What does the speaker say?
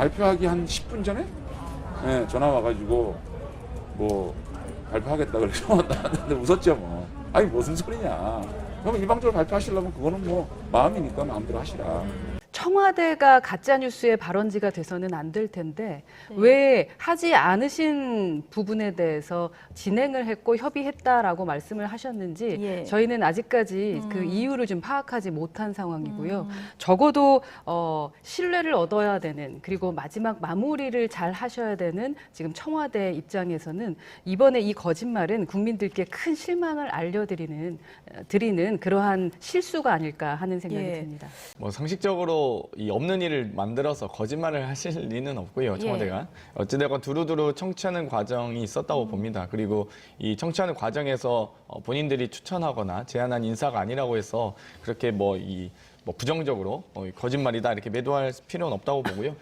발표하기 한 10분 전에 예, 전화 와가지고 뭐 발표하겠다 그래서 나한테 웃었죠 뭐. 아니 무슨 소리냐. 그럼 일방적으로 발표하시려면 그거는 뭐 마음이니까 마음대로 하시라. 청와대가 가짜 뉴스의 발원지가 돼서는 안 될 텐데 네. 왜 하지 않으신 부분에 대해서 진행을 했고 협의했다라고 말씀을 하셨는지 예. 저희는 아직까지 음. 그 이유를 좀 파악하지 못한 상황이고요. 음. 적어도 어, 신뢰를 얻어야 되는 그리고 마지막 마무리를 잘 하셔야 되는 지금 청와대 입장에서는 이번에 이 거짓말은 국민들께 큰 실망을 알려드리는 어, 드리는 그러한 실수가 아닐까 하는 생각이 예. 듭니다. 뭐 상식적으 로 이 없는 일을 만들어서 거짓말을 하실 리는 없고요 청와대가. 어찌되건 두루두루 청취하는 과정이 있었다고 봅니다. 그리고 이 청취하는 과정에서 어, 본인들이 추천하거나 제안한 인사가 아니라고 해서 그렇게 뭐 이 뭐 부정적으로 어, 이 거짓말이다 이렇게 매도할 필요는 없다고 보고요